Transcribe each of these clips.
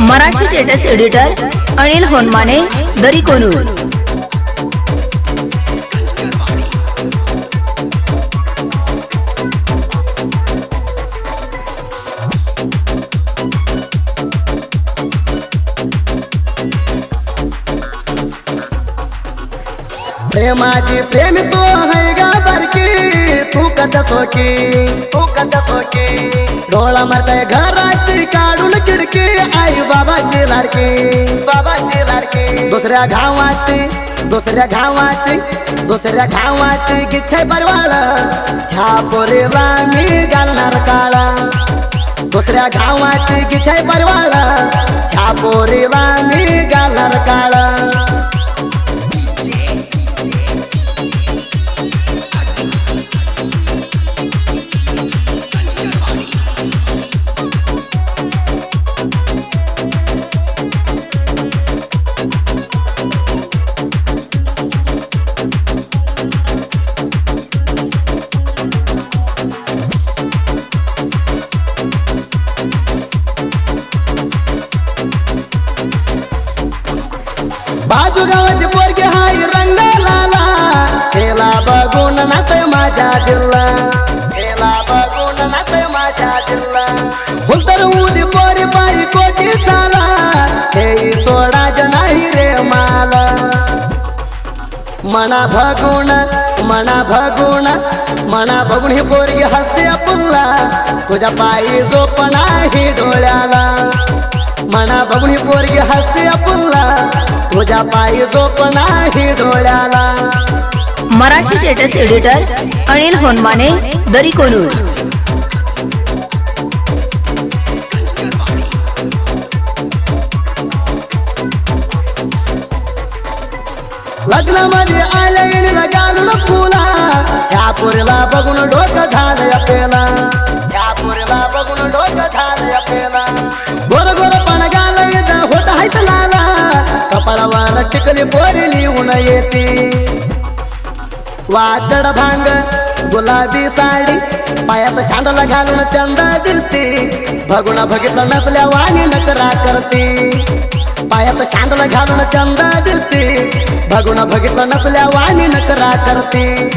Marathi status editor Anil Honmane Dari Konur. प्रेमाची प्रेम तो है गा बरकी तू कत सोकी तू कत सोकी. डोळा मारताय घराची काढून की लाडकी बाबाची लाडके दुसऱ्या गावाची दुसऱ्या गावाची दुसऱ्या गावाची गिच्छाय परवाल ह्या पोरीला मी घालणार काळा. दुसऱ्या गावाची गिच्छाय परवाल ह्या पोरीला मी घालणार काळा. बाजू गावाची पोरगी हाय रंग लाला हेला बघून नाचय माझ्या दिल्ला. हेला बघून नाचय माझ्या दिल्ला. उतर उदी पोरी पायी कोटी चाला हे सोडाज नाही रे माला. मना भगुण मना भगुण मना बघून ही पोरगी हसते पुल्ला तुझ्या पायी झोप नाही डोळ्याला. मना बघून ही पोरगी हसते पुल्ला तुझ्या पायी झोप नाही डोळ्याला. मराठी टेटस एडिटर अनिल होनमाने दरी कोनूर लग्नामध्ये आल्या येणीला घालून फुला. ह्या पोरीला बघून डोकं झालं कपाळावर टिकली पोरी लिहून येते. वादड भांग गुलाबी साडी पायात शांडला घालून चंद दिसते. भगुणा बघितलं नसल्या वाणी नकरा करते. पायात शांडला घालून चंद दिसते. भगुणा बघितलं नसल्या वाणी नकरा करते.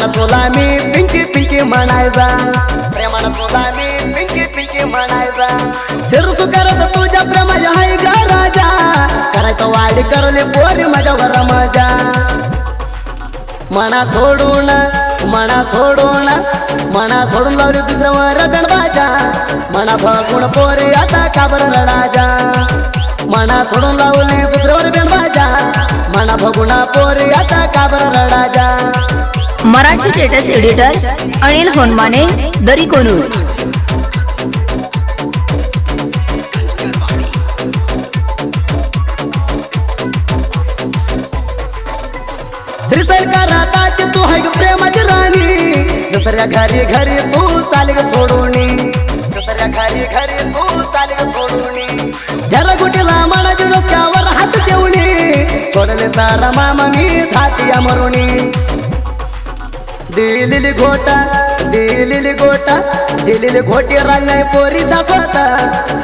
प्रेमानं तुला मी पिंकी पिंकी म्हणायचा. प्रेमानं तुला मी पिंकी पिंकी म्हणायचा. शिरसू करत तुझ्या प्रेमाच्या हाय ग राजा. करायचं वाडी करले पोरी माझ्यावर मजा. मना सोडून मना सोडून मना सोडून लावली दुसऱ्यावर गणबाजा मना बघून पोरी आता काबर रडाजा मना सोडून लावली दुसऱ्यावर बेणबाजा मना बघून पोरी आता काबर रडाजा मराठी टेटस एडिटर अनिल होनमाने दरी कोनूर त्रिसर कराताची तू हाय ग प्रेमाची राणी? दुसऱ्या घरी घरी तू चाल ग सोडून. दुसऱ्या घरी घरी तू चाल ग सोडून. जरा गुटीला म्हणा डोसक्यावर हात ठेवणी सोडले तारा मामा मी झातिया मरुणी दिलेली घोटा दिलेली गोटा दिलेली घोटी रांगाय पोरीचा स्वता.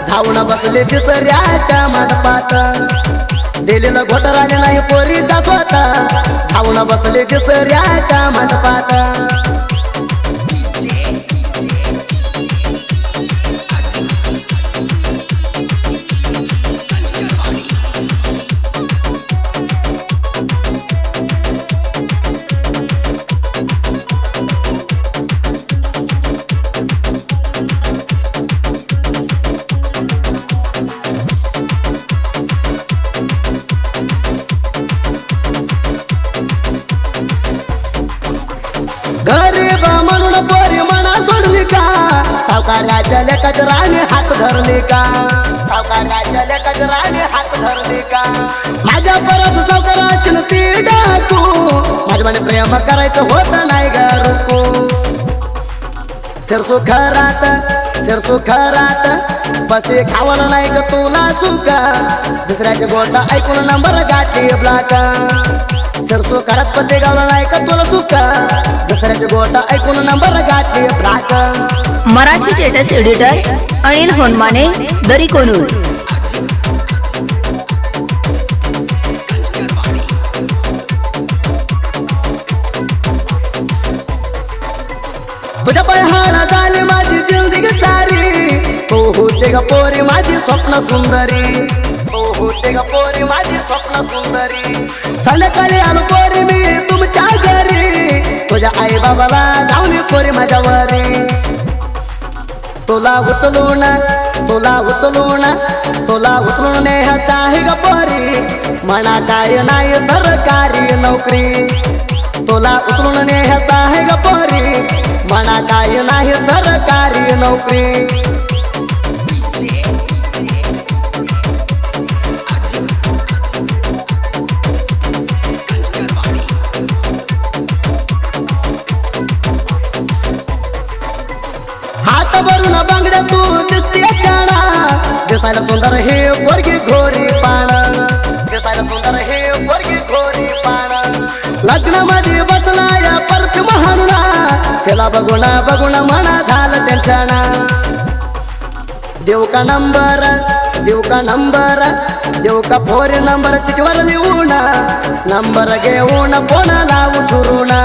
जाऊन बसले तिसऱ्याच्या मंडपात दिलेलं घोट राणे नाही पोरीचा स्वता. जाऊन बसले तिसऱ्याच्या मंडपात सावकाराच्या लेखाच्या राणी हात धरली का? सावकाराच्या लेखाच्या हात धरली का? माझ्या परत सावकाराची ती डाकू. माझ्या म्हणे प्रेम करायचं होत नाही ग रुकू. सिरसो घरात सिरसो घरात बसे खावण नाही ग तुला सुका दुसऱ्याच्या गोष्ट ऐकून नंबर गाठी ब्लाका. सिरसो घरात बसे गावला नाही का तुला सुका दुसऱ्याच्या गोष्ट ऐकून नंबर गाठी ब्लाका. Marathi status editor Anil Honmane Dari Konur. तुझ्या झाली माझी जिंदगी सारी. हो होते ग पोरी माझी स्वप्न सुंदरी. हो होते ग पोरी माझी स्वप्न सुंदरी. संध्याकाळी आलो पोरी मी तुमच्या घरी. तुझ्या आई बाबाला धावली पोरी माझ्या वरी तुला उचलून तुला उचलून तुला उचलून न्यायचा आहे ग पोरी म्हणा काय नाही सरकारी नोकरी. तुला उचलून न्यायचा आहे ग पोरी म्हणा काय नाही सरकारी नोकरी. भरून तू दिसते जाणा दिसायला सुंदर हे वर्गी घोरी पाण दिसायला सुंदर हे वर्गी घोरी पाण लग्नामध्ये बसला या परफ्यूम हाणला. त्याला बघून बघून म्हणा झालं टेन्शन. देऊ का नंबर? देऊ का नंबर? देऊ का फोर नंबर? चिटवर लिहून. नंबर घेऊन फोन लावू चुरुणा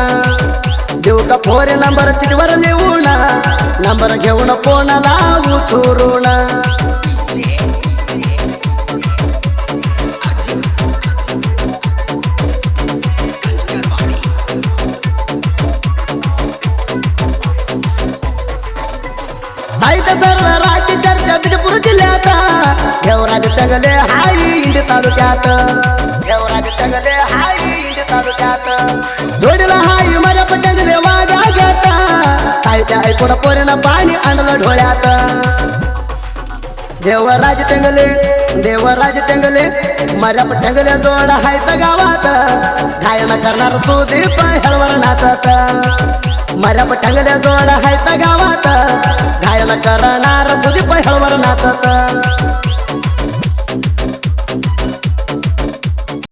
देऊ का फोर नंबर चिठीवर लिहून नंबर घेऊन फोन लावू चुरून साहित्य सरला राची चर्चा विजयपूर जिल्ह्यात घेवराज टगले हाई इंड तालुक्यात घेवराज टगले हाई इंड तालुक्यात त्या ऐकून पोरीनं पाणी आणलं ढोळ्यात देवराज टंगले देवराज टंगले मरप टंगले जोड हायत गावात. गायन करणार सुदीप हळवर नाचत मरप टंगले जोड हायत गावात. गायन करणार सुदीप हळवर नाचत